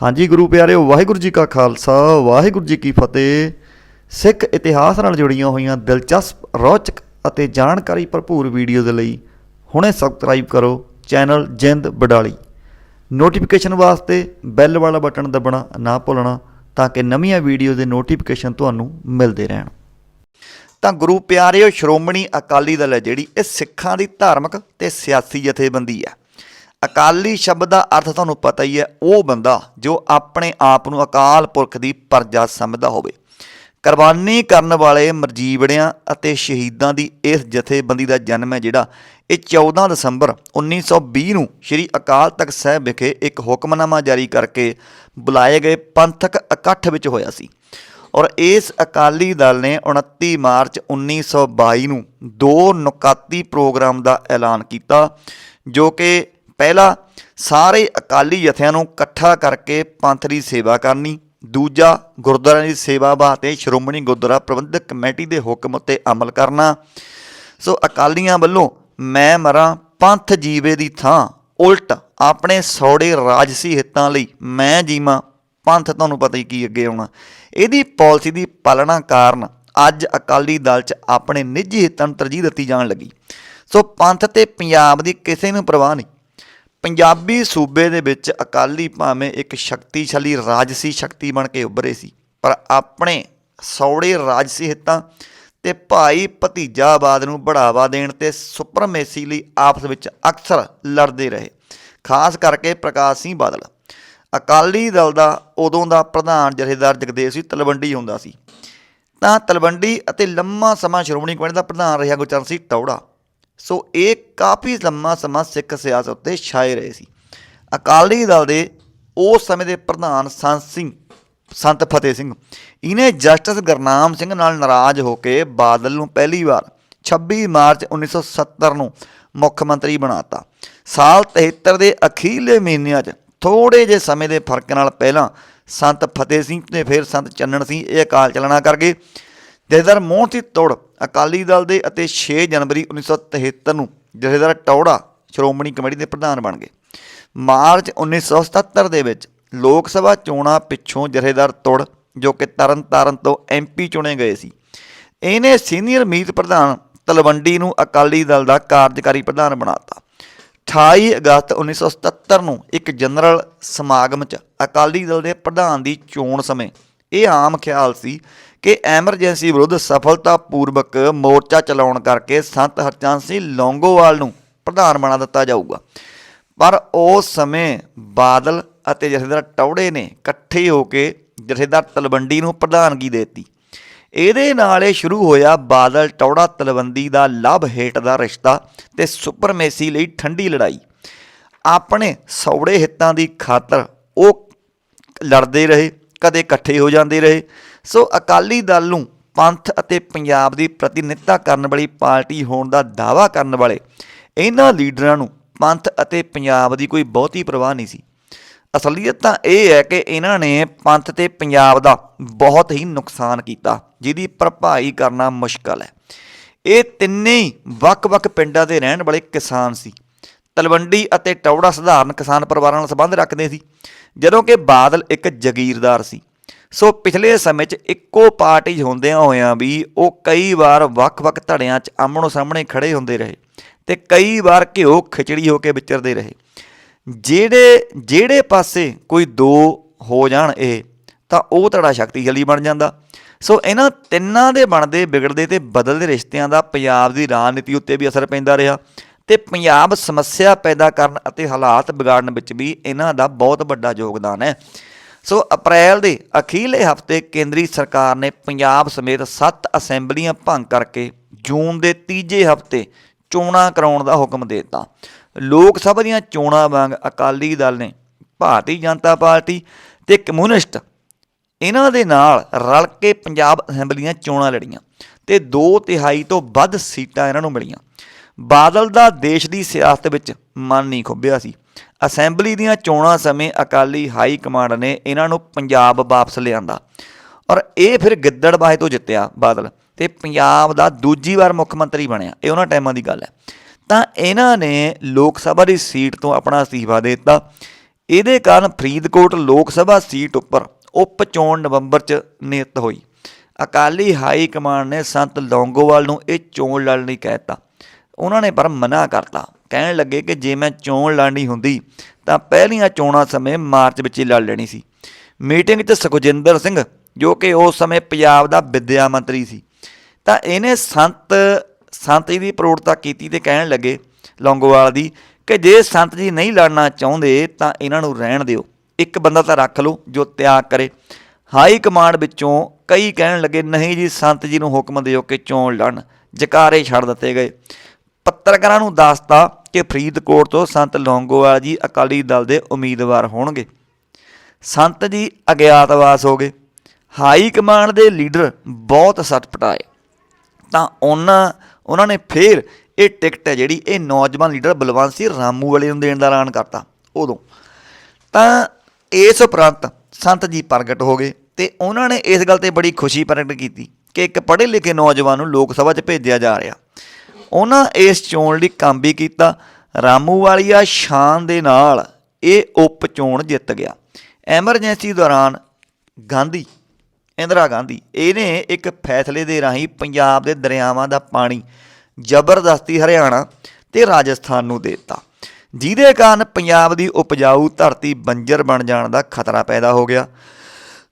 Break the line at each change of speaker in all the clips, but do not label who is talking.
ਹਾਂਜੀ ਗੁਰੂ ਪਿਆਰਿਓ, ਵਾਹਿਗੁਰੂ ਜੀ ਕਾ ਖਾਲਸਾ, ਵਾਹਿਗੁਰੂ ਜੀ ਕੀ ਫਤਿਹ। ਸਿੱਖ ਇਤਿਹਾਸ ਨਾਲ ਜੁੜੀਆਂ ਹੋਈਆਂ ਦਿਲਚਸਪ, ਰੌਚਕ ਅਤੇ ਜਾਣਕਾਰੀ ਭਰਪੂਰ ਵੀਡੀਓ ਦੇ ਲਈ ਹੁਣੇ ਸਬਸਕ੍ਰਾਈਬ ਕਰੋ ਚੈਨਲ ਜਿੰਦ ਬਡਾਲੀ। ਨੋਟੀਫਿਕੇਸ਼ਨ ਵਾਸਤੇ ਬੈਲ ਵਾਲਾ ਬਟਨ ਦਬਣਾ ਨਾ ਭੁੱਲਣਾ ਤਾਂ ਕਿ ਨਵੀਆਂ ਵੀਡੀਓ ਦੇ ਨੋਟੀਫਿਕੇਸ਼ਨ ਤੁਹਾਨੂੰ ਮਿਲਦੇ ਰਹਿਣ। ਤਾਂ ਗੁਰੂ ਪਿਆਰਿਓ, ਸ਼੍ਰੋਮਣੀ ਅਕਾਲੀ ਦਲ ਹੈ ਜਿਹੜੀ ਇਹ ਸਿੱਖਾਂ ਦੀ ਧਾਰਮਿਕ ਤੇ ਸਿਆਸੀ ਜਥੇਬੰਦੀ ਹੈ। ਅਕਾਲੀ ਸ਼ਬਦ ਦਾ ਅਰਥ ਤੁਹਾਨੂੰ ਪਤਾ ਹੀ ਹੈ, ਉਹ ਬੰਦਾ ਜੋ ਆਪਣੇ ਆਪ ਨੂੰ ਅਕਾਲ ਪੁਰਖ ਦੀ ਪਰਜਾ ਸਮਝਦਾ ਹੋਵੇ। ਕੁਰਬਾਨੀ ਕਰਨ ਵਾਲੇ ਮਰਜੀਵੜਿਆਂ ਅਤੇ ਸ਼ਹੀਦਾਂ ਦੀ ਇਸ ਜਥੇਬੰਦੀ ਦਾ ਜਨਮ ਹੈ ਜਿਹੜਾ ਇਹ 14 ਦਸੰਬਰ 1920 ਨੂੰ ਸ੍ਰੀ ਅਕਾਲ ਤਖਤ ਸਾਹਿਬ ਵਿਖੇ ਇੱਕ ਹੁਕਮਨਾਮਾ ਜਾਰੀ ਕਰਕੇ ਬੁਲਾਏ ਗਏ ਪੰਥਕ ਇਕੱਠ ਵਿੱਚ ਹੋਇਆ ਸੀ। ਔਰ ਇਸ ਅਕਾਲੀ ਦਲ ਨੇ 29 ਮਾਰਚ 1922 ਨੂੰ ਦੋ ਨੁਕਾਤੀ ਪ੍ਰੋਗਰਾਮ ਦਾ ਐਲਾਨ ਕੀਤਾ, ਜੋ ਕਿ ਪਹਿਲਾ, ਸਾਰੇ ਅਕਾਲੀ ਜਥਿਆਂ ਨੂੰ ਇਕੱਠਾ ਕਰਕੇ ਪੰਥ ਦੀ ਸੇਵਾ ਕਰਨੀ। ਦੂਜਾ, ਗੁਰਦੁਆਰਿਆਂ ਦੀ ਸੇਵਾ ਵਾਸਤੇ ਸ਼੍ਰੋਮਣੀ ਗੁਰਦੁਆਰਾ ਪ੍ਰਬੰਧਕ ਕਮੇਟੀ ਦੇ ਹੁਕਮ ਉੱਤੇ ਅਮਲ ਕਰਨਾ। ਸੋ ਅਕਾਲੀਆਂ ਵੱਲੋਂ ਮੈਂ ਮਰਾਂ ਪੰਥ ਜੀਵੇ ਦੀ ਥਾਂ। ਉਲਟ ਆਪਣੇ ਸੌੜੇ ਰਾਜਸੀ ਹਿੱਤਾਂ ਲਈ ਮੈਂ ਜੀਵਾਂ। ਪੰਥ ਤੁਹਾਨੂੰ ਪਤਾ ਹੀ ਕੀ ਅੱਗੇ ਆਉਣਾ। ਇਹਦੀ ਪਾਲਿਸੀ ਦੀ ਪਾਲਣਾ ਕਾਰਨ ਅੱਜ ਅਕਾਲੀ ਦਲ 'ਚ ਆਪਣੇ ਨਿੱਜੀ ਹਿੱਤਾਂ ਨੂੰ ਤਰਜੀਹ ਦਿੱਤੀ ਜਾਣ ਲੱਗੀ। ਸੋ ਪੰਥ ਤੇ ਪੰਜਾਬ ਦੀ ਕਿਸੇ ਨੂੰ ਪਰਵਾਹ ਨਹੀਂ। ਪੰਜਾਬੀ ਸੂਬੇ ਦੇ ਵਿੱਚ ਅਕਾਲੀ ਭਾਵੇਂ ਇੱਕ ਸ਼ਕਤੀਸ਼ਾਲੀ ਰਾਜਸੀ ਸ਼ਕਤੀ ਬਣ ਕੇ ਉੱਭਰੇ ਸੀ, ਪਰ ਆਪਣੇ ਸੌੜੇ ਰਾਜਸੀ ਹਿੱਤਾਂ ਤੇ ਭਾਈ ਭਤੀਜਾਵਾਦ ਨੂੰ ਬੜਾਵਾ ਦੇਣ ਤੇ ਸੁਪਰਮੇਸੀ ਲਈ ਆਪਸ ਵਿੱਚ ਅਕਸਰ ਲੜਦੇ ਰਹੇ, ਖਾਸ ਕਰਕੇ ਪ੍ਰਕਾਸ਼ ਸਿੰਘ ਬਾਦਲ। ਅਕਾਲੀ ਦਲ ਦਾ ਉਦੋਂ ਦਾ ਪ੍ਰਧਾਨ ਜਥੇਦਾਰ ਜਗਦੇਵ ਸਿੰਘ ਤਲਵੰਡੀ ਹੁੰਦਾ ਸੀ। ਤਾਂ ਤਲਵੰਡੀ ਅਤੇ ਲੰਮਾ ਸਮਾਂ ਸ਼੍ਰੋਮਣੀ ਕਮੇਟੀ ਦਾ ਪ੍ਰਧਾਨ ਰਿਹਾ ਗੁਰਚਰਨ ਸਿੰਘ ਟੌੜਾ। ਸੋ ਇਹ ਕਾਫੀ ਲੰਮਾ ਸਮਾਂ ਸਿੱਖ ਸਿਆਸਤ ਉੱਤੇ ਛਾਏ ਰਹੇ ਸੀ। ਅਕਾਲੀ ਦਲ ਦੇ ਉਸ ਸਮੇਂ ਦੇ ਪ੍ਰਧਾਨ ਸੰਤ ਸਿੰਘ, ਸੰਤ ਫਤਿਹ ਸਿੰਘ। ਇਹਨੇ ਜਸਟਿਸ ਗੁਰਨਾਮ ਸਿੰਘ ਨਾਲ ਨਾਰਾਜ਼ ਹੋ ਕੇ ਬਾਦਲ ਨੂੰ ਪਹਿਲੀ ਵਾਰ 26 ਮਾਰਚ 1970 ਨੂੰ ਮੁੱਖ ਮੰਤਰੀ ਬਣਾਤਾ। ਸਾਲ 73 ਦੇ ਅਖੀਰਲੇ ਮਹੀਨਿਆਂ 'ਚ ਥੋੜੇ ਜਿਹੇ ਸਮੇਂ ਦੇ ਫ਼ਰਕ ਨਾਲ ਪਹਿਲਾਂ ਸੰਤ ਫਤਿਹ ਸਿੰਘ ਤੇ ਫਿਰ ਸੰਤ ਚੰਨਣ ਸਿੰਘ ਇਹ ਅਕਾਲ ਚਲਣਾ ਕਰ ਗਏ। ਜਥੇਦਾਰ ਮੋਹਨ ਸਿੰਘ ਤੋੜ ਅਕਾਲੀ ਦਲ ਦੇ ਅਤੇ 6 ਜਨਵਰੀ 1973 ਨੂੰ ਜਥੇਦਾਰ ਟੌੜਾ ਸ਼੍ਰੋਮਣੀ ਕਮੇਟੀ ਦੇ ਪ੍ਰਧਾਨ ਬਣ ਗਏ। ਮਾਰਚ 1977 ਦੇ ਵਿੱਚ ਲੋਕ ਸਭਾ ਚੋਣਾਂ ਪਿੱਛੋਂ ਜਥੇਦਾਰ ਤੋੜ, ਜੋ ਕਿ ਤਰਨਤਾਰਨ ਤੋਂ ਐਮਪੀ ਚੁਣੇ ਗਏ ਸੀ। ਇਹਨੇ ਸੀਨੀਅਰ ਮੀਤ ਪ੍ਰਧਾਨ ਤਲਵੰਡੀ ਨੂੰ ਅਕਾਲੀ ਦਲ ਦਾ ਕਾਰਜਕਾਰੀ ਪ੍ਰਧਾਨ ਬਣਾਤਾ। 28 ਅਗਸਤ 1977 ਨੂੰ ਇੱਕ ਜਨਰਲ ਸਮਾਗਮ 'ਚ ਅਕਾਲੀ ਦਲ ਦੇ ਪ੍ਰਧਾਨ ਦੀ ਚੋਣ ਸਮੇਂ ਇਹ ਆਮ ਖਿਆਲ ਸੀ ਕਿ ਐਮਰਜੈਂਸੀ ਵਿਰੁੱਧ ਸਫਲਤਾਪੂਰਵਕ ਮੋਰਚਾ ਚਲਾਉਣ ਕਰਕੇ ਸੰਤ ਹਰਚੰਦ ਸਿੰਘ ਲੌਂਗੋਵਾਲ ਨੂੰ ਪ੍ਰਧਾਨ ਬਣਾ ਦਿੱਤਾ ਜਾਊਗਾ। ਪਰ ਉਸ ਸਮੇਂ ਬਾਦਲ ਅਤੇ ਜਥੇਦਾਰ ਟੌੜੇ ਨੇ ਇਕੱਠੇ ਹੋ ਕੇ ਜਥੇਦਾਰ ਤਲਵੰਡੀ ਨੂੰ ਪ੍ਰਧਾਨਗੀ ਦੇ ਦਿੱਤੀ। ਇਹਦੇ ਨਾਲ ਇਹ ਸ਼ੁਰੂ ਹੋਇਆ ਬਾਦਲ ਟੌੜਾ ਤਲਵੰਡੀ ਦਾ ਲਵ ਹੇਟ ਦਾ ਰਿਸ਼ਤਾ ਤੇ ਸੁਪਰਮੇਸੀ ਲਈ ਠੰਡੀ ਲੜਾਈ। ਆਪਣੇ ਸੌੜੇ ਹਿੱਤਾਂ ਦੀ ਖਾਤਰ ਉਹ ਲੜਦੇ ਰਹੇ ਕਦੇ ਇਕੱਠੇ ਹੋ ਜਾਂਦੇ ਰਹੇ। ਸੋ ਅਕਾਲੀ ਦਲ ਨੂੰ ਪੰਥ ਅਤੇ ਪੰਜਾਬ ਦੀ ਪ੍ਰਤੀਨਿਧਤਾ ਕਰਨ ਵਾਲੀ ਪਾਰਟੀ ਹੋਣ ਦਾ ਦਾਅਵਾ ਕਰਨ ਵਾਲੇ ਇਹਨਾਂ ਲੀਡਰਾਂ ਨੂੰ ਪੰਥ ਅਤੇ ਪੰਜਾਬ ਦੀ ਕੋਈ ਬਹੁਤੀ ਪਰਵਾਹ ਨਹੀਂ ਸੀ। ਅਸਲੀਅਤ ਤਾਂ ਇਹ ਹੈ ਕਿ ਇਹਨਾਂ ਨੇ ਪੰਥ ਤੇ ਪੰਜਾਬ ਦਾ ਬਹੁਤ ਹੀ ਨੁਕਸਾਨ ਕੀਤਾ, ਜਿਹਦੀ ਭਰਪਾਈ ਕਰਨਾ ਮੁਸ਼ਕਲ ਹੈ। ਇਹ ਤਿੰਨੇ ਹੀ ਵੱਖ-ਵੱਖ ਪਿੰਡਾਂ ਦੇ ਰਹਿਣ ਵਾਲੇ ਕਿਸਾਨ ਸੀ। ਤਲਵੰਡੀ ਅਤੇ ਟੌੜਾ ਸਧਾਰਨ ਕਿਸਾਨ ਪਰਿਵਾਰਾਂ ਨਾਲ ਸੰਬੰਧ ਰੱਖਦੇ ਸੀ, ਜਦੋਂ ਕਿ ਬਾਦਲ ਇੱਕ ਜ਼ਗੀਰਦਾਰ ਸੀ। ਸੋ ਪਿਛਲੇ ਸਮੇਂ 'ਚ ਇੱਕੋ ਪਾਰਟੀ ਹੁੰਦਿਆਂ ਹੋਇਆਂ ਵੀ ਉਹ ਕਈ ਵਾਰ ਵੱਖ-ਵੱਖ ਧੜਿਆਂ 'ਚ ਆਮਣੋ ਸਾਹਮਣੇ ਖੜੇ ਹੁੰਦੇ ਰਹੇ ਤੇ ਕਈ ਵਾਰ ਘਿਓ ਖਿਚੜੀ ਹੋ ਕੇ ਵਿਚਰਦੇ ਰਹੇ। ਜਿਹੜੇ ਜਿਹੜੇ ਪਾਸੇ ਕੋਈ ਦੋ ਹੋ ਜਾਣ ਇਹ, ਤਾਂ ਉਹ ਧੜਾ ਸ਼ਕਤੀਸ਼ਾਲੀ ਬਣ ਜਾਂਦਾ। ਸੋ ਇਹਨਾਂ ਤਿੰਨਾਂ ਦੇ ਬਣਦੇ, ਵਿਗੜਦੇ ਤੇ ਬਦਲਦੇ ਰਿਸ਼ਤਿਆਂ ਦਾ ਪੰਜਾਬ ਦੀ ਰਾਜਨੀਤੀ ਉੱਤੇ ਵੀ ਅਸਰ ਪੈਂਦਾ ਰਿਹਾ। ਤੇ ਪੰਜਾਬ ਸਮੱਸਿਆ ਪੈਦਾ ਕਰਨ ਅਤੇ ਹਾਲਾਤ ਵਿਗਾੜਨ ਵਿੱਚ ਵੀ ਇਹਨਾਂ ਦਾ ਬਹੁਤ ਵੱਡਾ ਯੋਗਦਾਨ ਹੈ। ਸੋ ਅਪ੍ਰੈਲ ਦੇ ਅਖੀਰਲੇ ਹਫ਼ਤੇ ਕੇਂਦਰੀ ਸਰਕਾਰ ਨੇ ਪੰਜਾਬ ਸਮੇਤ 7 ਅਸੈਂਬਲੀਆਂ ਭੰਗ ਕਰਕੇ ਜੂਨ ਦੇ ਤੀਜੇ ਹਫ਼ਤੇ ਚੋਣਾਂ ਕਰਾਉਣ ਦਾ ਹੁਕਮ ਦੇ ਦਿੱਤਾ। ਲੋਕ ਸਭਾ ਦੀਆਂ ਚੋਣਾਂ ਵਾਂਗ ਅਕਾਲੀ ਦਲ ਨੇ ਭਾਰਤੀ ਜਨਤਾ ਪਾਰਟੀ ਤੇ ਕਮਿਊਨਿਸਟ ਇਹਨਾਂ ਦੇ ਨਾਲ ਰਲ ਕੇ ਪੰਜਾਬ ਅਸੈਂਬਲੀਆਂ ਚੋਣਾਂ ਲੜੀਆਂ ਤੇ 2 ਤਿਹਾਈ ਤੋਂ ਵੱਧ ਸੀਟਾਂ ਇਹਨਾਂ ਨੂੰ ਮਿਲੀਆਂ। ਬਾਦਲ ਦਾ ਦੇਸ਼ ਦੀ ਸਿਆਸਤ ਵਿੱਚ ਮਨ ਨਹੀਂ ਖੁੱਬਿਆ ਸੀ। ਅਸੈਂਬਲੀ ਦੀਆਂ ਚੋਣਾਂ ਸਮੇਂ ਅਕਾਲੀ ਹਾਈ ਕਮਾਂਡ ਨੇ ਇਹਨਾਂ ਨੂੰ ਪੰਜਾਬ ਵਾਪਸ ਲਿਆਂਦਾ ਔਰ ਇਹ ਫਿਰ ਗਿੱਦੜਬਾਹੇ ਤੋਂ ਜਿੱਤਿਆ ਬਾਦਲ ਤੇ ਪੰਜਾਬ ਦਾ ਦੂਜੀ ਵਾਰ ਮੁੱਖ ਮੰਤਰੀ ਬਣਿਆ। ਇਹ ਉਹਨਾਂ ਟਾਈਮਾਂ ਦੀ ਗੱਲ ਹੈ। ਤਾਂ ਇਹਨਾਂ ਨੇ ਲੋਕ ਸਭਾ ਦੀ ਸੀਟ ਤੋਂ ਆਪਣਾ ਅਸਤੀਫਾ ਦੇ ਦਿੱਤਾ। ਇਹਦੇ ਕਾਰਨ ਫਰੀਦਕੋਟ ਲੋਕ ਸਭਾ ਸੀਟ ਉੱਪਰ ਉਪ ਚੋਣ ਨਵੰਬਰ 'ਚ ਨਿਯਤ ਹੋਈ। ਅਕਾਲੀ ਹਾਈ ਕਮਾਂਡ ਨੇ ਸੰਤ ਲੌਂਗੋਵਾਲ ਨੂੰ ਇਹ ਚੋਣ ਲੜਨ ਲਈ ਕਹਿਤਾ ਉਹਨਾਂ ਨੇ ਪਰ ਮਨਾ ਕਰਤਾ। ਕਹਿਣ ਲੱਗੇ ਕਿ ਜੇ ਮੈਂ ਚੋਣ ਲੜਨੀ ਹੁੰਦੀ, ਤਾਂ ਪਹਿਲੀਆਂ ਚੋਣਾਂ ਸਮੇਂ ਮਾਰਚ ਵਿੱਚ ਹੀ ਲੜ ਲੈਣੀ ਸੀ। ਮੀਟਿੰਗ 'ਚ ਸੁਖਜਿੰਦਰ ਸਿੰਘ, ਜੋ ਕਿ ਉਸ ਸਮੇਂ ਪੰਜਾਬ ਦਾ ਵਿੱਦਿਆ ਮੰਤਰੀ ਸੀ, ਤਾਂ ਇਹਨੇ ਸੰਤ ਸੰਤ ਜੀ ਦੀ ਪ੍ਰੋੜਤਾ ਕੀਤੀ ਤੇ ਕਹਿਣ ਲੱਗੇ ਲੌਂਗੋਵਾਲ ਦੀ ਕਿ ਜੇ ਸੰਤ ਜੀ ਨਹੀਂ ਲੜਨਾ ਚਾਹੁੰਦੇ, ਤਾਂ ਇਹਨਾਂ ਨੂੰ ਰਹਿਣ ਦਿਓ। ਇੱਕ ਬੰਦਾ ਤਾਂ ਰੱਖ ਲਓ ਜੋ ਤਿਆਗ ਕਰੇ। ਹਾਈ ਕਮਾਂਡ ਵਿੱਚੋਂ ਕਈ ਕਹਿਣ ਲੱਗੇ, ਨਹੀਂ ਜੀ, ਸੰਤ ਜੀ ਨੂੰ ਹੁਕਮ ਦਿਓ ਕਿ ਚੋਣ ਲੜਨ। ਜਕਾਰੇ ਛੱਡ ਦਿੱਤੇ ਗਏ। ਪੱਤਰਕਾਰਾਂ ਨੂੰ ਦੱਸਤਾ ਕਿ ਫਰੀਦਕੋਟ ਤੋਂ ਸੰਤ ਲੌਂਗੋਵਾਲ ਜੀ ਅਕਾਲੀ ਦਲ ਦੇ ਉਮੀਦਵਾਰ ਹੋਣਗੇ। ਸੰਤ ਜੀ ਅਗਿਆਤਵਾਸ ਹੋ ਗਏ। ਹਾਈ ਕਮਾਂਡ ਦੇ ਲੀਡਰ ਬਹੁਤ ਸਟਪਟਾਏ ਤਾਂ ਉਹਨਾਂ ਉਹਨਾਂ ਨੇ ਫੇਰ ਇਹ ਟਿਕਟ ਹੈ ਜਿਹੜੀ ਇਹ ਨੌਜਵਾਨ ਲੀਡਰ ਬਲਵੰਤ ਸਿੰਘ ਰਾਮੂ ਵਾਲੇ ਨੂੰ ਦੇਣ ਦਾ ਐਲਾਨ ਕਰਤਾ ਉਦੋਂ। ਤਾਂ ਇਸ ਉਪਰੰਤ ਸੰਤ ਜੀ ਪ੍ਰਗਟ ਹੋ ਗਏ ਤੇ ਉਹਨਾਂ ਨੇ ਇਸ ਗੱਲ ਤੇ ਬੜੀ ਖੁਸ਼ੀ ਪ੍ਰਗਟ ਕੀਤੀ ਕਿ ਇੱਕ ਪੜ੍ਹੇ ਲਿਖੇ ਨੌਜਵਾਨ ਨੂੰ ਲੋਕ ਸਭਾ 'ਚ ਭੇਜਿਆ ਜਾ ਰਿਹਾ। ਉਹਨਾਂ ਇਸ ਚੋਣ ਲਈ ਕੰਮ ਵੀ ਕੀਤਾ। ਰਾਮੂ ਵਾਲੀਆ ਸ਼ਾਨ ਦੇ ਨਾਲ ਇਹ ਉਪ ਚੋਣ ਜਿੱਤ ਗਿਆ। ਐਮਰਜੈਂਸੀ ਦੌਰਾਨ ਗਾਂਧੀ, ਇੰਦਰਾ ਗਾਂਧੀ, ਇਹਨੇ ਇੱਕ ਫੈਸਲੇ ਦੇ ਰਾਹੀਂ ਪੰਜਾਬ ਦੇ ਦਰਿਆਵਾਂ ਦਾ ਪਾਣੀ ਜ਼ਬਰਦਸਤੀ ਹਰਿਆਣਾ ਤੇ ਰਾਜਸਥਾਨ ਨੂੰ ਦੇ ਦਿੱਤਾ। ਜਿਹਦੇ ਕਾਰਨ ਪੰਜਾਬ ਦੀ ਉਪਜਾਊ ਧਰਤੀ ਬੰਜਰ ਬਣ ਜਾਣ ਦਾ ਖਤਰਾ ਪੈਦਾ ਹੋ ਗਿਆ।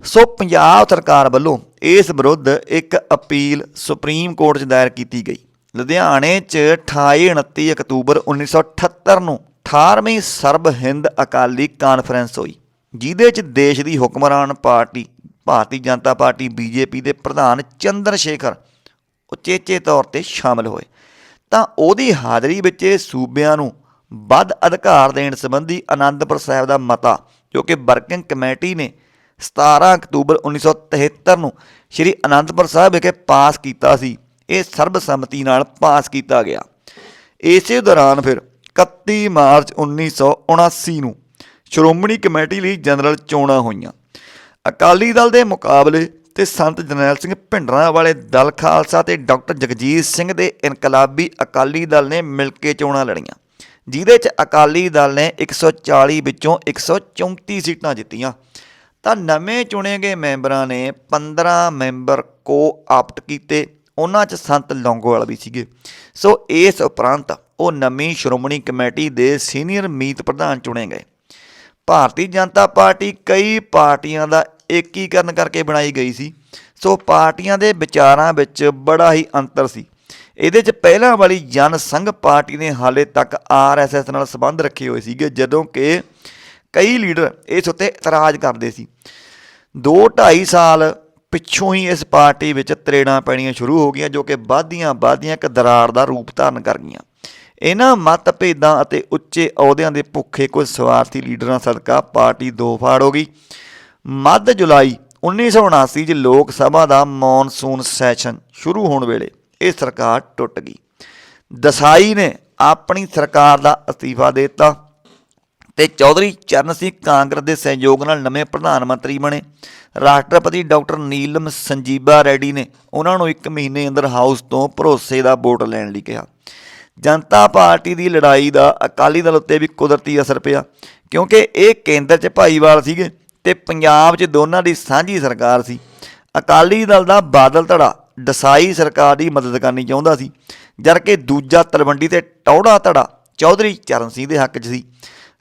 ਸੋ ਪੰਜਾਬ ਸਰਕਾਰ ਵੱਲੋਂ ਇਸ ਵਿਰੁੱਧ ਇੱਕ ਅਪੀਲ ਸੁਪਰੀਮ ਕੋਰਟ 'ਚ ਦਾਇਰ ਕੀਤੀ ਗਈ। ਲੁਧਿਆਣੇ 'ਚ 28 29 ਅਕਤੂਬਰ 1978 ਨੂੰ 18ਵੀਂ ਸਰਬ ਹਿੰਦ ਅਕਾਲੀ ਕਾਨਫਰੰਸ ਹੋਈ, ਜਿਹਦੇ 'ਚ ਦੇਸ਼ ਦੀ ਹੁਕਮਰਾਨ party, Bharatiya Janata party, BJP ਦੇ ਪ੍ਰਧਾਨ ਚੰਦਰ ਸ਼ੇਖਰ ਉਚੇਚੇ ਤੌਰ ਤੇ ਸ਼ਾਮਲ ਹੋਏ। ਤਾਂ ਉਹਦੀ ਹਾਜ਼ਰੀ ਵਿੱਚ ਸੂਬਿਆਂ ਨੂੰ ਵੱਧ ਅਧਿਕਾਰ ਦੇਣ ਸੰਬੰਧੀ ਆਨੰਦਪੁਰ ਸਾਹਿਬ ਦਾ ਮਤਾ, ਜੋ ਕਿ ਵਰਕਿੰਗ ਕਮੇਟੀ ਨੇ 17 ਅਕਤੂਬਰ 1973 ਨੂੰ ਸ਼੍ਰੀ ਆਨੰਦਪੁਰ ਸਾਹਿਬ ਵਿਖੇ ਪਾਸ ਕੀਤਾ ਸੀ। ਇਹ ਸਰਬਸੰਮਤੀ ਨਾਲ ਪਾਸ ਕੀਤਾ ਗਿਆ। ਇਸੇ ਦੌਰਾਨ ਫਿਰ 31 ਮਾਰਚ 1979 ਨੂੰ ਸ਼੍ਰੋਮਣੀ ਕਮੇਟੀ ਲਈ ਜਨਰਲ ਚੋਣਾਂ ਹੋਈਆਂ। ਅਕਾਲੀ ਦਲ ਦੇ ਮੁਕਾਬਲੇ ਤੇ ਸੰਤ ਜਰਨੈਲ ਸਿੰਘ ਭਿੰਡਰਾਂ ਵਾਲੇ ਦਲ ਖਾਲਸਾ ਤੇ ਡਾਕਟਰ ਜਗਜੀਤ ਸਿੰਘ ਦੇ ਇਨਕਲਾਬੀ ਅਕਾਲੀ ਦਲ ਨੇ ਮਿਲ ਕੇ ਚੋਣਾਂ ਲੜੀਆਂ। ਜਿਹਦੇ 'ਚ ਅਕਾਲੀ ਦਲ ਨੇ 140 ਵਿੱਚੋਂ 134 ਸੀਟਾਂ ਜਿੱਤੀਆਂ। ਤਾਂ ਨਵੇਂ ਚੁਣੇ ਗਏ ਮੈਂਬਰਾਂ ਨੇ 15 ਮੈਂਬਰ ਕੋ ਆਪਟ ਕੀਤੇ। ਉਹਨਾਂ 'ਚ ਸੰਤ ਲੌਂਗੋਵਾਲ ਵੀ ਸੀਗੇ। ਸੋ ਇਸ ਉਪਰੰਤ ਉਹ ਨਵੀਂ ਸ਼੍ਰੋਮਣੀ ਕਮੇਟੀ ਦੇ ਸੀਨੀਅਰ ਮੀਤ ਪ੍ਰਧਾਨ ਚੁਣੇ ਗਏ। ਭਾਰਤੀ ਜਨਤਾ ਪਾਰਟੀ ਕਈ ਪਾਰਟੀਆਂ ਦਾ ਏਕੀਕਰਨ ਕਰਕੇ ਬਣਾਈ ਗਈ ਸੀ। ਸੋ ਪਾਰਟੀਆਂ ਦੇ ਵਿਚਾਰਾਂ ਵਿੱਚ ਬੜਾ ਹੀ ਅੰਤਰ ਸੀ। ਇਹਦੇ 'ਚ ਪਹਿਲਾਂ ਵਾਲੀ ਜਨ ਸੰਘ ਪਾਰਟੀ ਨੇ ਹਾਲੇ ਤੱਕ ਆਰਐਸਐਸ ਨਾਲ ਸੰਬੰਧ ਰੱਖੇ ਹੋਏ ਸੀਗੇ, ਜਦੋਂ ਕਿ ਕਈ ਲੀਡਰ ਇਸ ਉੱਤੇ ਇਤਰਾਜ਼ ਕਰਦੇ ਸੀ। 2.5 ਸਾਲ ਪਿੱਛੋਂ ਹੀ ਇਸ ਪਾਰਟੀ ਵਿੱਚ ਤਰੇੜਾਂ ਪੈਣੀਆਂ ਸ਼ੁਰੂ ਹੋ ਗਈਆਂ, ਜੋ ਕਿ ਵਾਧੀਆਂ ਵਾਧੀਆਂ ਇੱਕ ਦਰਾਰ ਦਾ ਰੂਪ ਧਾਰਨ ਕਰ ਗਈਆਂ। ਇਹਨਾਂ ਮਤਭੇਦਾਂ ਅਤੇ ਉੱਚੇ ਅਹੁਦਿਆਂ ਦੇ ਭੁੱਖੇ ਕੁਝ ਸਵਾਰਥੀ ਲੀਡਰਾਂ ਸਦਕਾ ਪਾਰਟੀ ਦੋ ਫਾੜ ਹੋ ਗਈ। ਮੱਧ ਜੁਲਾਈ 1979 ਚ ਲੋਕ ਸਭਾ ਦਾ ਮੌਨਸੂਨ ਸੈਸ਼ਨ ਸ਼ੁਰੂ ਹੋਣ ਵੇਲੇ ਇਹ ਸਰਕਾਰ ਟੁੱਟ ਗਈ। ਦਸਾਈ ਨੇ ਆਪਣੀ ਸਰਕਾਰ ਦਾ ਅਸਤੀਫਾ ਦੇ ਦਿੱਤਾ। ਤੇ ਚੌਧਰੀ ਚਰਨ ਸਿੰਘ ਕਾਂਗਰਸ ਦੇ ਸਹਿਯੋਗ ਨਾਲ ਨਵੇਂ ਪ੍ਰਧਾਨ ਮੰਤਰੀ ਬਣੇ। ਰਾਸ਼ਟਰਪਤੀ ਡਾਕਟਰ ਨੀਲਮ ਸੰਜੀਬਾ ਰੈਡੀ ਨੇ ਉਹਨਾਂ ਨੂੰ ਇੱਕ ਮਹੀਨੇ ਅੰਦਰ ਹਾਊਸ ਤੋਂ ਭਰੋਸੇ ਦਾ ਵੋਟ ਲੈਣ ਲਈ ਕਿਹਾ। ਜਨਤਾ ਪਾਰਟੀ ਦੀ ਲੜਾਈ ਦਾ ਅਕਾਲੀ ਦਲ ਉੱਤੇ ਵੀ ਕੁਦਰਤੀ ਅਸਰ ਪਿਆ, ਕਿਉਂਕਿ ਇਹ ਕੇਂਦਰ 'ਚ ਭਾਈਵਾਲ ਸੀਗੇ ਤੇ ਪੰਜਾਬ 'ਚ ਦੋਨਾਂ ਦੀ ਸਾਂਝੀ ਸਰਕਾਰ ਸੀ। ਅਕਾਲੀ ਦਲ ਦਾ ਬਾਦਲ ਧੜਾ ਦਸਾਈ ਸਰਕਾਰ ਦੀ ਮਦਦ ਕਰਨੀ ਚਾਹੁੰਦਾ ਸੀ ਜਦ ਕਿ ਦੂਜਾ ਤਲਵੰਡੀ ਤੇ ਟੌੜਾ ਧੜਾ ਚੌਧਰੀ ਚਰਨ ਸਿੰਘ ਦੇ ਹੱਕ 'ਚ ਸੀ।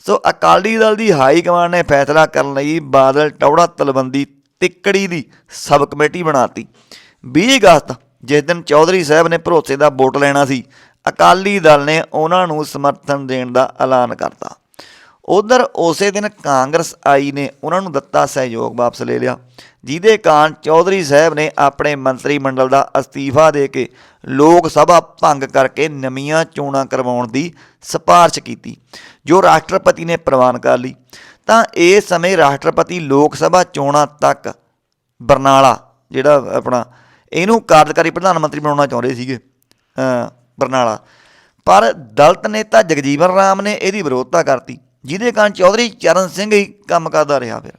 ਸੋ ਅਕਾਲੀ ਦਲ ਦੀ ਹਾਈ ਕਮਾਂਡ ਨੇ ਫੈਸਲਾ ਕਰਨ ਲਈ ਬਾਦਲ ਟੌੜਾ ਤਲਵੰਦੀ ਤਿੱਕੜੀ ਦੀ ਸਬ ਕਮੇਟੀ ਬਣਾਤੀ। 20 ਅਗਸਤ, ਜਿਸ ਦਿਨ ਚੌਧਰੀ ਸਾਹਿਬ ਨੇ ਭਰੋਸੇ ਦਾ ਵੋਟ ਲੈਣਾ ਸੀ, ਅਕਾਲੀ ਦਲ ਨੇ ਉਹਨਾਂ ਨੂੰ ਸਮਰਥਨ ਦੇਣ ਦਾ ਐਲਾਨ ਕਰਤਾ। ਉਧਰ ਉਸੇ ਦਿਨ ਕਾਂਗਰਸ ਆਈ ਨੇ ਉਹਨਾਂ ਨੂੰ ਦਿੱਤਾ ਸਹਿਯੋਗ ਵਾਪਸ ਲੈ ਲਿਆ। ਜਿਹਦੇ ਕਾਰਨ ਚੌਧਰੀ ਸਾਹਿਬ ਨੇ ਆਪਣੇ ਮੰਤਰੀ ਮੰਡਲ ਦਾ ਅਸਤੀਫਾ ਦੇ ਕੇ ਲੋਕ ਸਭਾ ਭੰਗ ਕਰਕੇ ਨਵੀਆਂ ਚੋਣਾਂ ਕਰਵਾਉਣ ਦੀ ਸਿਫਾਰਿਸ਼ ਕੀਤੀ, ਜੋ ਰਾਸ਼ਟਰਪਤੀ ਨੇ ਪ੍ਰਵਾਨ ਕਰ ਲਈ। ਤਾਂ ਇਸ ਸਮੇਂ ਰਾਸ਼ਟਰਪਤੀ ਲੋਕ ਸਭਾ ਚੋਣਾਂ ਤੱਕ ਬਰਨਾਲਾ, ਜਿਹੜਾ ਆਪਣਾ ਇਹਨੂੰ ਕਾਰਜਕਾਰੀ ਪ੍ਰਧਾਨ ਮੰਤਰੀ ਬਣਾਉਣਾ ਚਾਹੁੰਦੇ ਸੀਗੇ ਬਰਨਾਲਾ। ਪਰ ਦਲਤ ਨੇਤਾ ਜਗਜੀਵਨ ਰਾਮ ਨੇ ਇਹਦੀ ਵਿਰੋਧਤਾ ਕਰਤੀ। ਜਿਹਦੇ ਕਾਰਨ ਚੌਧਰੀ ਚਰਨ ਸਿੰਘ ਹੀ ਕੰਮ ਕਰਦਾ ਰਿਹਾ ਫਿਰ।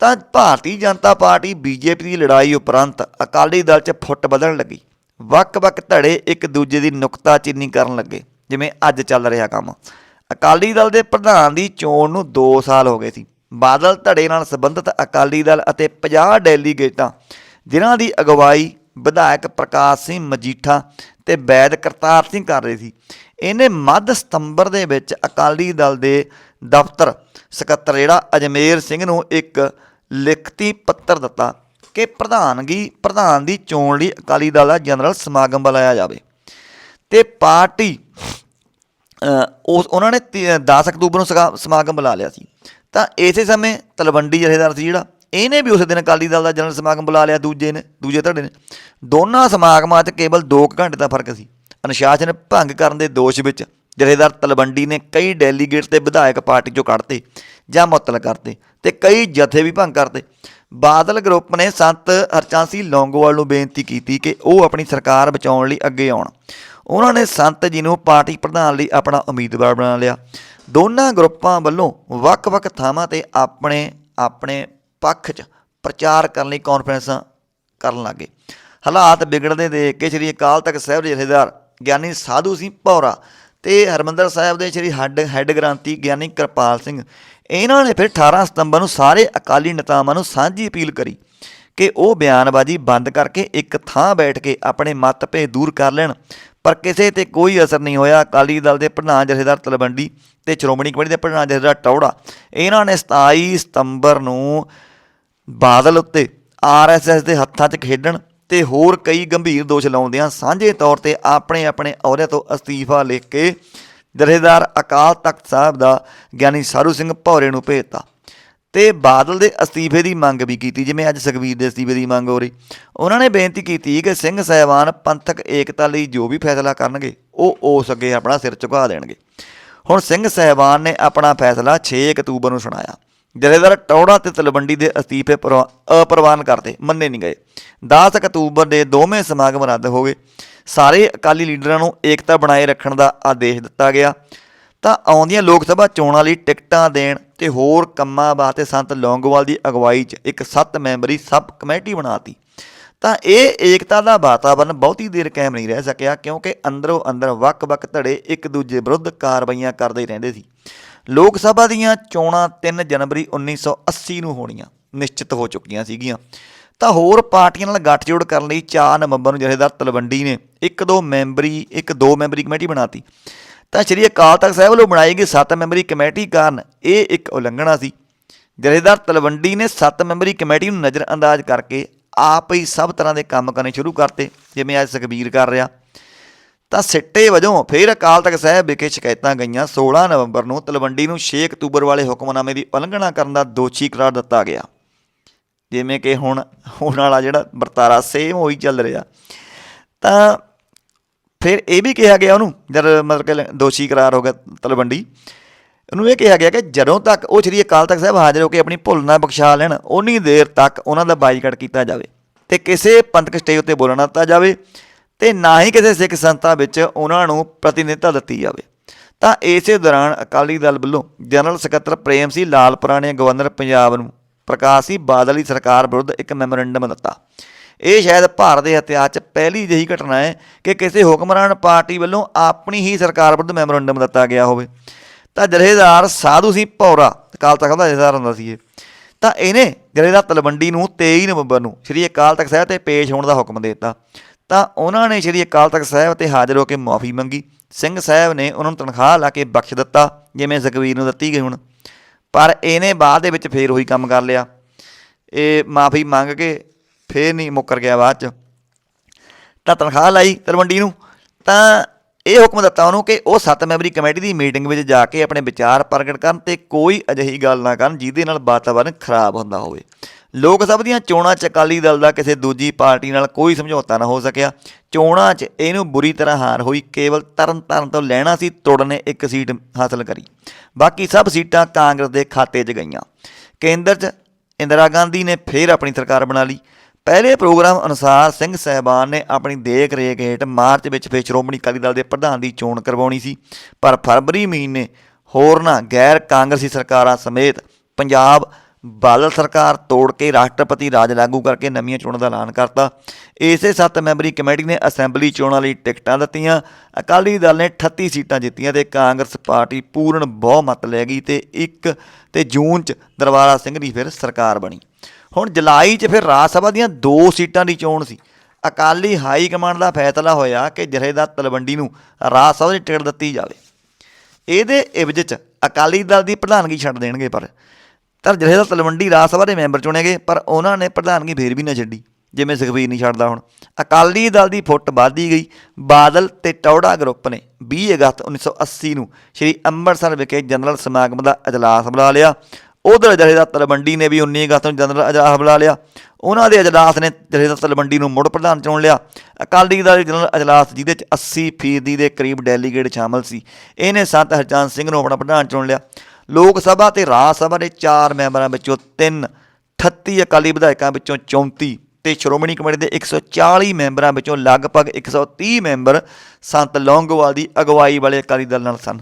ਤਾਂ ਭਾਰਤੀ ਜਨਤਾ ਪਾਰਟੀ ਬੀਜੇਪੀ ਦੀ ਲੜਾਈ ਉਪਰੰਤ ਅਕਾਲੀ ਦਲ 'ਚ ਫੁੱਟ ਵਧਣ ਲੱਗੀ। ਵੱਖ-ਵੱਖ ਧੜੇ ਇੱਕ ਦੂਜੇ ਦੀ ਨੁਕਤਾਚੀਨੀ ਕਰਨ ਲੱਗੇ, ਜਿਵੇਂ ਅੱਜ ਚੱਲ ਰਿਹਾ ਕੰਮ। ਅਕਾਲੀ ਦਲ ਦੇ ਪ੍ਰਧਾਨ ਦੀ ਚੋਣ ਨੂੰ 2 ਸਾਲ ਹੋ ਗਏ ਸੀ। ਬਾਦਲ ਧੜੇ ਨਾਲ ਸੰਬੰਧਿਤ ਅਕਾਲੀ ਦਲ ਅਤੇ 50 ਡੈਲੀਗੇਟਾਂ ਜਿਨ੍ਹਾਂ ਦੀ ਅਗਵਾਈ ਵਿਧਾਇਕ ਪ੍ਰਕਾਸ਼ ਸਿੰਘ ਮਜੀਠਾ ਤੇ ਵੈਦ ਕਰਤਾਰ ਸਿੰਘ ਕਰ ਰਹੇ ਸੀ। ਇਹਨੇ ਮੱਧ ਸਤੰਬਰ ਦੇ ਵਿੱਚ ਅਕਾਲੀ ਦਲ ਦੇ ਦਫ਼ਤਰ ਸਕੱਤਰ ਜਿਹੜਾ ਅਜਮੇਰ ਸਿੰਘ ਨੂੰ ਇੱਕ ਲਿਖਤੀ ਪੱਤਰ ਦਿੱਤਾ ਕਿ ਪ੍ਰਧਾਨਗੀ, ਪ੍ਰਧਾਨ ਦੀ ਚੋਣ ਲਈ ਅਕਾਲੀ ਦਲ ਦਾ ਜਨਰਲ ਸਮਾਗਮ ਬੁਲਾਇਆ ਜਾਵੇ। ਤੇ ਪਾਰਟੀ ਉਸ, ਉਹਨਾਂ ਨੇ ਤੀ- 10 ਅਕਤੂਬਰ ਨੂੰ ਸਗਾ- ਸਮਾਗਮ ਬੁਲਾ ਲਿਆ ਸੀ। ਤਾਂ ਇਸੇ ਸਮੇਂ ਤਲਵੰਡੀ ਜਥੇਦਾਰ ਸੀ ਜਿਹੜਾ, ਇਹਨੇ ਵੀ ਉਸੇ ਦਿਨ ਅਕਾਲੀ ਦਲ ਦਾ ਜਨਰਲ ਸਮਾਗਮ ਬੁਲਾ ਲਿਆ ਦੂਜੇ ਨੇ, ਦੂਜੇ ਧੜੇ ਨੇ। ਦੋਨਾਂ ਸਮਾਗਮਾਂ 'ਚ ਕੇਵਲ 2 ਘੰਟੇ ਦਾ ਫ਼ਰਕ ਸੀ। ਅਨੁਸ਼ਾਸਨ ਭੰਗ ਕਰਨ ਦੇ ਦੋਸ਼ ਵਿੱਚ ਜਥੇਦਾਰ ਤਲਵੰਡੀ ਨੇ ਕਈ ਡੈਲੀਗੇਟ ਤੇ ਵਿਧਾਇਕ ਪਾਰਟੀ ਚੋਂ ਕੱਢਤੇ ਜਾਂ ਮੁਅੱਤਲ ਕਰਤੇ ਤੇ ਕਈ ਜਥੇ ਵੀ ਭੰਗ ਕਰਤੇ। ਬਾਦਲ ਗਰੁੱਪ ਨੇ ਸੰਤ ਹਰਚੰਦ ਸਿੰਘ ਲੌਂਗੋਵਾਲ ਨੂੰ ਬੇਨਤੀ ਕੀਤੀ ਕਿ ਉਹ ਆਪਣੀ ਸਰਕਾਰ ਬਚਾਉਣ ਲਈ ਅੱਗੇ ਆਉਣ। ਉਹਨਾਂ ਨੇ ਸੰਤ ਜੀ ਨੂੰ ਪਾਰਟੀ ਪ੍ਰਧਾਨ ਲਈ ਆਪਣਾ ਉਮੀਦਵਾਰ ਬਣਾ ਲਿਆ। ਦੋਨਾਂ ਗਰੁੱਪਾਂ ਵੱਲੋਂ ਵੱਖ-ਵੱਖ ਥਾਵਾਂ ਤੇ ਆਪਣੇ ਆਪਣੇ ਪੱਖ 'ਚ ਪ੍ਰਚਾਰ ਕਰਨ ਲਈ ਕਾਨਫਰੰਸਾਂ ਕਰਨ ਲੱਗੇ। ਹਾਲਾਤ ਵਿਗੜਦੇ ਦੇਖ ਕੇ ਸ੍ਰੀ ਅਕਾਲ ਤਖਤ ਸਾਹਿਬ ਜਥੇਦਾਰ ਗਿਆਨੀ ਸਾਧੂ ਸਿੰਘ ਭੌਰਾ ਤੇ ਹਰਮੰਦਰ ਸਾਹਿਬ ਦੇ ਸ੍ਰੀ ਹੈੱਡ ਹੈੱਡ ਗ੍ਰੰਥੀ ਗਿਆਨੀ ਕਿਰਪਾਲ ਸਿੰਘ। ਇਹਨਾਂ ਨੇ ਫਿਰ 18 ਸਤੰਬਰ ਨੂੰ ਸਾਰੇ ਅਕਾਲੀ ਨੇਤਾਵਾਂ ਨੂੰ ਸਾਂਝੀ ਅਪੀਲ ਕਰੀ ਕਿ ਉਹ ਬਿਆਨਬਾਜ਼ੀ ਬੰਦ ਕਰਕੇ ਇੱਕ ਥਾਂ ਬੈਠ ਕੇ ਆਪਣੇ ਮਤਭੇਦ ਦੂਰ ਕਰ ਲੈਣ। ਪਰ ਕਿਸੇ ਤੇ ਕੋਈ ਅਸਰ ਨਹੀਂ ਹੋਇਆ। ਅਕਾਲੀ ਦਲ ਦੇ ਪ੍ਰਧਾਨ ਜਥੇਦਾਰ ਤਲਵੰਡੀ ਤੇ ਸ਼੍ਰੋਮਣੀ ਕਮੇਟੀ ਦੇ ਪ੍ਰਧਾਨ ਜਥੇਦਾਰ ਟੌੜਾ। ਇਹਨਾਂ ਨੇ 27 ਸਤੰਬਰ ਨੂੰ ਬਾਦਲ ਉੱਤੇ ਆਰਐਸਐਸ ਦੇ ਹੱਥਾਂ 'ਚ ਖੇਡਣ ਤੇ ਹੋਰ ਕਈ ਗੰਭੀਰ ਦੋਸ਼ ਲਾਉਂਦਿਆਂ ਸਾਂਝੇ ਤੌਰ ਤੇ ਆਪਣੇ ਆਪਣੇ ਅਹੁਦੇ ਤੋਂ ਅਸਤੀਫਾ ਲਿਖ ਕੇ ਜਥੇਦਾਰ ਅਕਾਲ ਤਖਤ ਸਾਹਿਬ ਦਾ ਗਿਆਨੀ ਸਾਰੂ ਸਿੰਘ ਭੌਰੇ ਨੂੰ ਭੇਜਤਾ। ਤੇ ਬਾਦਲ ਦੇ ਅਸਤੀਫੇ ਦੀ ਮੰਗ ਵੀ ਕੀਤੀ, ਜਿਵੇਂ ਅੱਜ ਸੁਖਬੀਰ ਦੇ ਅਸਤੀਫੇ ਦੀ ਮੰਗ ਹੋ ਰਹੀ। ਉਹਨਾਂ ਨੇ ਬੇਨਤੀ ਕੀਤੀ ਕਿ ਸਿੰਘ ਸਾਹਿਬਾਨ ਪੰਥਕ ਏਕਤਾ ਲਈ ਜੋ ਵੀ ਫੈਸਲਾ ਕਰਨਗੇ, ਉਹ ਉਸ ਅੱਗੇ ਆਪਣਾ ਸਿਰ ਝੁਕਾ ਦੇਣਗੇ। ਹੁਣ ਸਿੰਘ ਸਾਹਿਬਾਨ ਨੇ ਆਪਣਾ ਫੈਸਲਾ 6 ਅਕਤੂਬਰ ਨੂੰ ਸੁਣਾਇਆ। ਜਥੇਦਾਰ ਟੌੜਾ ਤੇ ਤਲਵੰਡੀ ਦੇ ਅਸਤੀਫੇ ਪ੍ਰਵਾ- ਅਪ੍ਰਵਾਨ ਕਰਤੇ ਮੰਨੇ ਨਹੀਂ ਗਏ। 10 ਅਕਤੂਬਰ ਦੇ ਦੋਵੇਂ ਸਮਾਗਮ ਰੱਦ ਹੋ ਗਏ। ਸਾਰੇ ਅਕਾਲੀ ਲੀਡਰਾਂ ਨੂੰ ਏਕਤਾ ਬਣਾਏ ਰੱਖਣ ਦਾ ਆਦੇਸ਼ ਦਿੱਤਾ ਗਿਆ। ਤਾਂ ਆਉਂਦੀਆਂ ਲੋਕ ਸਭਾ ਚੋਣਾਂ ਲਈ ਟਿਕਟਾਂ ਦੇਣ ਤੇ ਹੋਰ ਕੰਮਾਂ ਵਾਸਤੇ ਸੰਤ ਲੌਂਗੋਵਾਲ ਦੀ ਅਗਵਾਈ 'ਚ ਇੱਕ 7 ਮੈਂਬਰੀ ਸਬ ਕਮੇਟੀ ਬਣਾਤੀ। ਤਾਂ ਇਹ ਏਕਤਾ ਦਾ ਵਾਤਾਵਰਨ ਬਹੁਤੀ ਦੇਰ ਕਾਇਮ ਨਹੀਂ ਰਹਿ ਸਕਿਆ ਕਿਉਂਕਿ ਅੰਦਰੋਂ ਅੰਦਰ ਵੱਖ-ਵੱਖ ਧੜੇ ਇੱਕ ਦੂਜੇ ਵਿਰੁੱਧ ਕਾਰਵਾਈਆਂ ਕਰਦੇ ਰਹਿੰਦੇ ਸੀ। ਲੋਕ ਸਭਾ ਦੀਆਂ ਚੋਣਾਂ 3 ਜਨਵਰੀ 1980 ਨੂੰ ਹੋਣੀਆਂ, ਨਿਸ਼ਚਿਤ ਹੋ ਚੁੱਕੀਆਂ ਸੀਗੀਆਂ। ਤਾਂ ਹੋਰ ਪਾਰਟੀਆਂ ਨਾਲ ਗੱਠਜੋੜ ਕਰਨ ਲਈ 4 ਨਵੰਬਰ ਨੂੰ ਜਥੇਦਾਰ ਤਲਵੰਡੀ ਨੇ, ਇੱਕ ਦੋ ਮੈਂਬਰੀ, ਇੱਕ ਦੋ ਮੈਂਬਰੀ ਕਮੇਟੀ ਬਣਾਤੀ। ਤਾਂ ਸ਼੍ਰੀ ਅਕਾਲ ਤਖਤ ਸਾਹਿਬ ਵੱਲੋਂ ਬਣਾਈ ਗਈ 7 ਮੈਂਬਰੀ ਕਮੇਟੀ ਕਾਰਨ ਇਹ ਇੱਕ ਉਲੰਘਣਾ ਸੀ। ਜਥੇਦਾਰ ਤਲਵੰਡੀ ਨੇ 7 ਮੈਂਬਰੀ ਕਮੇਟੀ ਨੂੰ ਨਜ਼ਰਅੰਦਾਜ਼ ਕਰਕੇ ਆਪ ਹੀ ਸਭ ਤਰ੍ਹਾਂ ਦੇ ਕੰਮ ਕਰਨੇ ਸ਼ੁਰੂ ਕਰਤੇ, ਜਿਵੇਂ ਅੱਜ ਸੁਖਬੀਰ ਕਰ ਰਿਹਾ। ਤਾਂ ਸਿੱਟੇ ਵਜੋਂ ਫਿਰ ਅਕਾਲ ਤਖਤ ਸਾਹਿਬ ਵਿਖੇ ਸ਼ਿਕਾਇਤਾਂ ਗਈਆਂ। 16 ਨਵੰਬਰ ਨੂੰ ਤਲਵੰਡੀ ਨੂੰ 6 ਅਕਤੂਬਰ ਵਾਲੇ ਹੁਕਮਨਾਮੇ ਦੀ ਉਲੰਘਣਾ ਕਰਨ ਦਾ ਦੋਸ਼ੀ ਕਰਾਰ ਦਿੱਤਾ ਗਿਆ। ਜਿਵੇਂ ਕਿ ਹੁਣ ਹੁਣ ਵਾਲਾ ਜਿਹੜਾ ਵਰਤਾਰਾ ਸੇਮ ਉਹੀ ਚੱਲ ਰਿਹਾ। ਤਾਂ ਫਿਰ ਇਹ ਵੀ ਕਿਹਾ ਗਿਆ ਉਹਨੂੰ, ਜਦ ਮਤਲਬ ਕਿ ਦੋਸ਼ੀ ਕਰਾਰ ਹੋ ਗਿਆ ਤਲਵੰਡੀ। ਉਹਨੂੰ ਇਹ ਕਿਹਾ ਗਿਆ ਕਿ ਜਦੋਂ ਤੱਕ ਉਹ ਸ਼੍ਰੀ ਅਕਾਲ ਤਖਤ ਸਾਹਿਬ ਹਾਜ਼ਰ ਹੋ ਕੇ ਆਪਣੀ ਭੁੱਲ ਨਾ ਬਖਸ਼ਾ ਲੈਣ ਉਨੀ ਦੇਰ ਤੱਕ ਉਹਨਾਂ ਦਾ ਬਾਈਕਾਟ ਕੀਤਾ ਜਾਵੇ ਤੇ ਕਿਸੇ ਪੰਥਕ ਸਟੇਜ ਉੱਤੇ ਬੋਲਣ ਦਿੱਤਾ ਜਾਵੇ। ਤੇ ਨਾ ਹੀ ਕਿਸੇ ਸਿੱਖ ਸੰਸਥਾ ਵਿੱਚ ਉਹਨਾਂ ਨੂੰ ਪ੍ਰਤੀਨਿਧਤਾ ਦਿੱਤੀ ਜਾਵੇ। ਤਾਂ ਇਸੇ ਦੌਰਾਨ ਅਕਾਲੀ ਦਲ ਵੱਲੋਂ ਜਨਰਲ ਸਕੱਤਰ ਪ੍ਰੇਮ ਸਿੰਘ ਲਾਲਪੁਰਾ ਨੇ ਗਵਰਨਰ ਪੰਜਾਬ ਨੂੰ ਪ੍ਰਕਾਸ਼ ਸਿੰਘ ਬਾਦਲ ਦੀ ਸਰਕਾਰ ਵਿਰੁੱਧ ਇੱਕ ਮੈਮੋਰੰਡਮ ਦਿੱਤਾ। ਇਹ ਸ਼ਾਇਦ ਭਾਰਤ ਦੇ ਇਤਿਹਾਸ 'ਚ ਪਹਿਲੀ ਜਿਹੀ ਘਟਨਾ ਹੈ ਕਿ ਕਿਸੇ ਹੁਕਮਰਾਨ ਪਾਰਟੀ ਵੱਲੋਂ ਆਪਣੀ ਹੀ ਸਰਕਾਰ ਵਿਰੁੱਧ ਮੈਮੋਰੰਡਮ ਦਿੱਤਾ ਗਿਆ ਹੋਵੇ। ਤਾਂ ਜਥੇਦਾਰ ਸਾਧੂ ਸਿੰਘ ਭੌਰਾ ਅਕਾਲ ਤਖਤ ਦਾ ਜਥੇਦਾਰ ਹੁੰਦਾ ਸੀ ਇਹ। ਤਾਂ ਇਹਨੇ ਜਥੇਦਾਰ ਤਲਵੰਡੀ ਨੂੰ 23 ਨਵੰਬਰ ਨੂੰ ਸ੍ਰੀ ਅਕਾਲ ਤਖਤ ਸਾਹਿਬ ਤੇ ਪੇਸ਼ ਹੋਣ ਦਾ ਹੁਕਮ ਦੇ ਦਿੱਤਾ। ਤਾਂ ਉਹਨਾਂ ਨੇ ਸ੍ਰੀ ਅਕਾਲ ਤਖਤ ਸਾਹਿਬ ਤੇ ਹਾਜ਼ਰ ਹੋ ਕੇ ਮਾਫੀ ਮੰਗੀ। ਸਿੰਘ ਸਾਹਿਬ ਨੇ ਉਹਨਾਂ ਨੂੰ ਤਨਖਾਹ ਲਾ ਕੇ ਬਖਸ਼ ਦਿੱਤਾ, ਜਿਵੇਂ ਜ਼ਕਵੀਰ ਨੂੰ ਦਿੱਤੀ ਗਈ ਹੁਣ। ਪਰ ਇਹਨੇ ਬਾਅਦ ਦੇ ਵਿੱਚ ਫੇਰ ਉਹੀ ਕੰਮ ਕਰ ਲਿਆ। ਇਹ ਮਾਫੀ ਮੰਗ ਕੇ ਫੇਰ ਨਹੀਂ ਮੁੱਕਰ ਗਿਆ ਬਾਅਦ ਚ। ਤਾਂ ਤਨਖਾਹ ਲਾਈ ਤਲਵੰਡੀ ਨੂੰ। ਤਾਂ ਇਹ ਹੁਕਮ ਦਿੱਤਾ ਉਹਨੂੰ ਕਿ ਉਹ ਸੱਤ ਮੈਂਬਰੀ ਕਮੇਟੀ ਦੀ ਮੀਟਿੰਗ ਵਿੱਚ ਜਾ ਕੇ ਆਪਣੇ ਵਿਚਾਰ ਪ੍ਰਗਟ ਕਰਨ ਤੇ ਕੋਈ ਅਜਿਹੀ ਗੱਲ ਨਾ ਕਰਨ ਜਿਹਦੇ ਨਾਲ ਵਾਤਾਵਰਨ ਖਰਾਬ ਹੁੰਦਾ ਹੋਵੇ। ਲੋਕ ਸਭਾ ਦੀਆਂ ਚੋਣਾਂ 'ਚ ਅਕਾਲੀ ਦਲ ਦਾ ਕਿਸੇ ਦੂਜੀ ਪਾਰਟੀ ਨਾਲ ਕੋਈ ਸਮਝੌਤਾ ਨਾ ਹੋ ਸਕਿਆ। ਚੋਣਾਂ 'ਚ ਇਹਨੂੰ ਬੁਰੀ ਤਰ੍ਹਾਂ ਹਾਰ ਹੋਈ ਕੇਵਲ ਤਰਨ ਤਾਰਨ ਤੋਂ ਲੈਣਾ ਸੀ ਤੋੜਨੇ ਇੱਕ ਸੀਟ ਹਾਸਲ ਕਰੀ। ਬਾਕੀ ਸਭ ਸੀਟਾਂ ਕਾਂਗਰਸ ਦੇ ਖਾਤੇ 'ਚ ਗਈਆਂ। ਕੇਂਦਰ 'ਚ ਇੰਦਰਾ ਗਾਂਧੀ ਨੇ ਫੇਰ ਆਪਣੀ ਸਰਕਾਰ ਬਣਾ ਲਈ। ਪਹਿਲੇ ਪ੍ਰੋਗਰਾਮ ਅਨੁਸਾਰ ਸਿੰਘ ਸਹਿਬਾਨ ਨੇ ਆਪਣੀ ਦੇਖ ਰੇਖ ਹੇਠ ਮਾਰਚ ਵਿੱਚ ਫੇਰ ਸ਼੍ਰੋਮਣੀ ਅਕਾਲੀ ਦਲ ਦੇ ਪ੍ਰਧਾਨ ਦੀ ਚੋਣ ਕਰਵਾਉਣੀ ਸੀ। ਪਰ ਫਰਵਰੀ ਮਹੀਨੇ ਹੋਰਨਾਂ ਗੈਰ ਕਾਂਗਰਸੀ ਸਰਕਾਰਾਂ ਸਮੇਤ ਪੰਜਾਬ ਬਾਦਲ ਸਰਕਾਰ ਤੋੜ ਕੇ ਰਾਸ਼ਟਰਪਤੀ ਰਾਜ ਲਾਗੂ ਕਰਕੇ ਨਵੀਆਂ ਚੋਣਾਂ ਦਾ ਐਲਾਨ ਕਰਤਾ। ਇਸੇ ਸੱਤ ਮੈਂਬਰੀ ਕਮੇਟੀ ਨੇ ਅਸੈਂਬਲੀ ਚੋਣਾਂ ਲਈ ਟਿਕਟਾਂ ਦਿੱਤੀਆਂ। ਅਕਾਲੀ ਦਲ ਨੇ 38 ਸੀਟਾਂ ਜਿੱਤੀਆਂ ਤੇ ਕਾਂਗਰਸ ਪਾਰਟੀ ਪੂਰਨ ਬਹੁਮਤ ਲੈ ਗਈ ਤੇ ਇੱਕ ਤੇ ਜੂਨ 'ਚ ਦਰਬਾਰਾ ਸਿੰਘ ਦੀ ਫਿਰ ਸਰਕਾਰ ਬਣੀ। ਹੁਣ ਜੁਲਾਈ 'ਚ ਫਿਰ ਰਾਜ ਸਭਾ ਦੀਆਂ ਦੋ ਸੀਟਾਂ ਦੀ ਚੋਣ ਸੀ। ਅਕਾਲੀ ਹਾਈ ਕਮਾਂਡ ਦਾ ਫੈਸਲਾ ਹੋਇਆ ਕਿ ਜਥੇਦਾਰ ਤਲਵੰਡੀ ਨੂੰ ਰਾਜ ਸਭਾ ਦੀ ਟਿਕਟ ਦਿੱਤੀ ਜਾਵੇ। ਇਹਦੇ ਇਵਜ 'ਚ ਅਕਾਲੀ ਦਲ ਦੀ ਪ੍ਰਧਾਨਗੀ ਛੱਡ ਦੇਣਗੇ ਪਰ ਤਾਂ ਜਥੇਦਾਰ ਤਲਵੰਡੀ ਰਾਜ ਸਭਾ ਦੇ ਮੈਂਬਰ ਚੁਣੇ ਗਏ, ਪਰ ਉਹਨਾਂ ਨੇ ਪ੍ਰਧਾਨਗੀ ਫੇਰ ਵੀ ਨਾ ਛੱਡੀ, ਜਿਵੇਂ ਸੁਖਬੀਰ ਨਹੀਂ ਛੱਡਦਾ ਹੁਣ। ਅਕਾਲੀ ਦਲ ਦੀ ਫੁੱਟ ਵੱਧਦੀ ਗਈ। ਬਾਦਲ ਤੇ ਟੌੜਾ ਗਰੁੱਪ ਨੇ 20 ਅਗਸਤ 1980 ਨੂੰ ਸ਼੍ਰੀ ਅੰਮ੍ਰਿਤਸਰ ਵਿਖੇ ਜਨਰਲ ਸਮਾਗਮ ਦਾ ਅਜਲਾਸ ਬੁਲਾ ਲਿਆ। ਉਧਰ ਜਥੇਦਾਰ ਤਲਵੰਡੀ ਨੇ ਵੀ 19 ਅਗਸਤ ਨੂੰ ਜਨਰਲ ਅਜਲਾਸ ਬੁਲਾ ਲਿਆ। ਉਹਨਾਂ ਦੇ ਅਜਲਾਸ ਨੇ ਜਥੇਦਾਰ ਤਲਵੰਡੀ ਨੂੰ ਮੁੜ ਪ੍ਰਧਾਨ ਚੁਣ ਲਿਆ। ਅਕਾਲੀ ਦਲ ਦੇ ਜਨਰਲ ਅਜਲਾਸ ਜਿਹਦੇ ਚ 80 ਫੀਸਦੀ ਦੇ ਕਰੀਬ ਡੈਲੀਗੇਟ ਸ਼ਾਮਲ ਸੀ। ਇਹਨੇ ਸੰਤ ਹਰਚੰਦ ਸਿੰਘ ਨੂੰ ਆਪਣਾ ਪ੍ਰਧਾਨ ਚੁਣ ਲਿਆ। ਲੋਕ ਸਭਾ ਤੇ ਰਾਜ ਸਭਾ ਦੇ ਚਾਰ ਮੈਂਬਰਾਂ ਵਿੱਚੋਂ ਤਿੰਨ 38 ਅਕਾਲੀ ਵਿਧਾਇਕਾਂ ਵਿੱਚੋਂ 34 ਤੇ ਸ਼੍ਰੋਮਣੀ ਕਮੇਟੀ ਦੇ 140 ਮੈਂਬਰਾਂ ਵਿੱਚੋਂ ਲਗਭਗ 130 ਮੈਂਬਰ ਸੰਤ ਲੌਂਗੋਵਾਲ ਦੀ ਅਗਵਾਈ ਵਾਲੇ ਅਕਾਲੀ ਦਲ ਨਾਲ ਸਨ।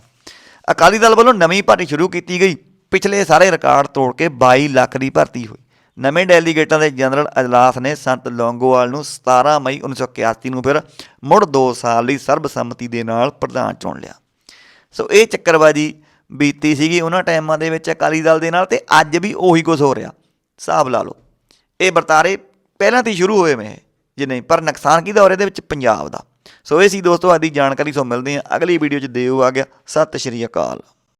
ਅਕਾਲੀ ਦਲ ਵੱਲੋਂ ਨਵੀਂ ਭਰਤੀ ਸ਼ੁਰੂ ਕੀਤੀ ਗਈ। ਪਿਛਲੇ ਸਾਰੇ ਰਿਕਾਰਡ ਤੋੜ ਕੇ 22 ਲੱਖ ਦੀ ਭਰਤੀ ਹੋਈ। ਨਵੇਂ ਡੈਲੀਗੇਟਾਂ ਦੇ ਜਨਰਲ ਅਜਲਾਸ ਨੇ ਸੰਤ ਲੌਂਗੋਵਾਲ ਨੂੰ 17 ਮਈ 1981 ਨੂੰ ਫਿਰ ਮੁੜ 2 ਸਾਲ ਲਈ ਸਰਬਸੰਮਤੀ ਦੇ ਨਾਲ ਪ੍ਰਧਾਨ ਚੁਣ ਲਿਆ। ਸੋ ਇਹ ਚੱਕਰਬਾਜੀ ਬੀਤੀ ਸੀਗੀ ਉਹਨਾਂ ਟਾਈਮਾਂ ਦੇ ਵਿੱਚ ਅਕਾਲੀ ਦਲ ਦੇ ਨਾਲ ਤੇ ਅੱਜ ਵੀ ਉਹੀ ਕੁਝ ਹੋ ਰਿਹਾ। ਹਿਸਾਬ ਲਾ ਲਓ। ਇਹ ਵਰਤਾਰੇ ਪਹਿਲਾਂ ਤੋਂ ਹੀ ਸ਼ੁਰੂ ਹੋਏ ਮੈਂ ਜੇ ਨਹੀਂ, ਪਰ ਨੁਕਸਾਨ ਕਿਹਦਾ ਹੋ ਰਿਹਾ ਇਹਦੇ ਵਿੱਚ? ਪੰਜਾਬ ਦਾ। ਸੋ ਇਹ ਸੀ ਦੋਸਤੋ, ਅੱਜ ਜਾਣਕਾਰੀ। ਸੋ ਮਿਲਦੇ ਹਾਂ ਅਗਲੀ ਵੀਡੀਓ 'ਚ। ਦਿਓ ਆ ਗਿਆ। ਸਤਿ ਸ਼੍ਰੀ ਅਕਾਲ।